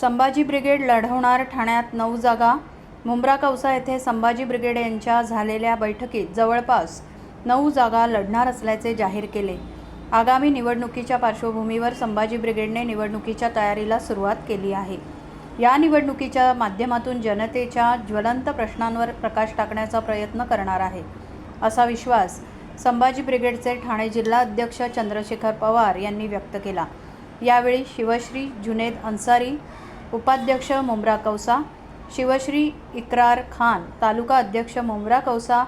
Sambhaji brigade लढवणार ठाण्यात नऊ जागा. मुंब्रा कौसा येथे संभाजी ब्रिगेड यांच्या झालेल्या बैठकीत जवळपास नऊ जागा लढणार असल्याचे जाहीर केले. आगामी निवडणुकीच्या पार्श्वभूमीवर संभाजी ब्रिगेडने निवडणुकीच्या तयारीला सुरुवात केली आहे. या निवडणुकीच्या माध्यमातून जनतेच्या ज्वलंत प्रश्नांवर प्रकाश टाकण्याचा प्रयत्न करणार आहे. असा विश्वास संभाजी ब्रिगेडचे ठाणे जिल्हा अध्यक्ष चंद्रशेखर पवार यांनी व्यक्त केला. यावेळी शिवश्री जुनेद अन्सारी उपाध्यक्ष मुमरा कौसा शिवश्री इक्रार खान तालुका अध्यक्ष मुमरा कौसा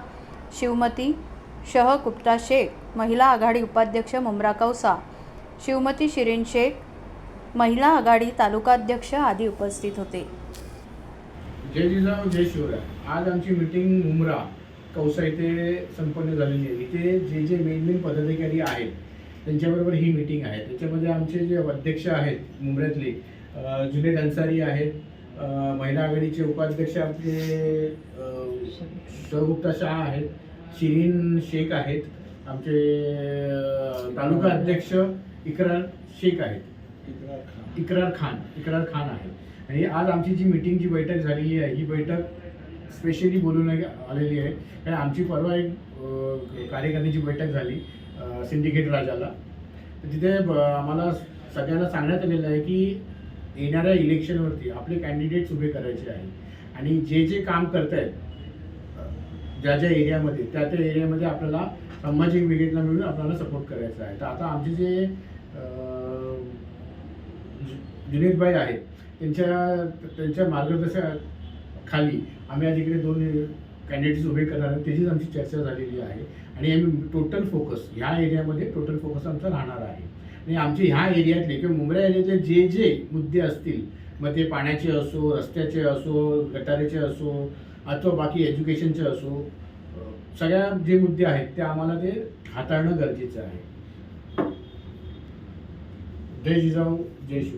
शिवमती शह गुप्ता शेख महिला आघाडी उपाध्यक्ष मुमरा कौसा शिवमती शिरीन शेख महिला आघाडी तालुका अध्यक्ष आदी उपस्थित होते. जय जिजाऊ जय शिवराय. आज आमची मीटिंग मुंब्रा कौसा इथे संपन्न झालेली आहे. इथे जे जे मेन मेन पदाधिकारी आहेत त्यांच्याबरोबर ही मीटिंग आहे. त्याच्यामध्ये आमचे जे अध्यक्ष आहेत मुंबऱ्यातले जुनेद अन्सारी आहेत. महिला आघाडीचे उपाध्यक्ष आपले शहगुप्ता शाह आहेत. शिरीन शेख आहेत. आमचे तालुका अध्यक्ष इकरार शेख आहेत. इकरार खान. इकरार खान आहे आणि आज आमची जी मीटिंग जी बैठक झालेली आहे ही बैठक स्पेशली बोलून आलेली आहे. कारण आमची परवा एक अ, कार्यकारिणीची बैठक झाली सिंडिकेट राजाला. तिथे आम्हाला सगळ्यांना सांगण्यात आलेलं आहे की येणाऱ्या इलेक्शनवरती आपले कॅन्डिडेट्स उभे करायचे आहे आणि जे जे काम करत आहेत ज्या ज्या एरियामध्ये त्या त्या एरियामध्ये आपल्याला संभाजी ब्रिगेडला मिळून आपल्याला सपोर्ट करायचा आहे. तर आता आमचे जे दिनेशभाई आहेत त्यांच्या त्यांच्या मार्गदर्शनाखाली आम्ही आज इकडे दोन कॅन्डिडेट्स उभे करणार आहे त्याचीच आमची चर्चा झालेली आहे. आणि आम्ही टोटल फोकस ह्या एरियामध्ये टोटल फोकस आमचा राहणार आहे. आणि आमच्या ह्या एरियातले किंवा मुंबई एरियातले जे जे मुद्दे असतील मग ते पाण्याचे असो रस्त्याचे असो गटारेचे असो अथवा बाकी एज्युकेशनचे असो सगळ्या जे मुद्दे आहेत ते आम्हाला ते हाताळणं गरजेचं आहे. जय जिजाऊ जय शिव.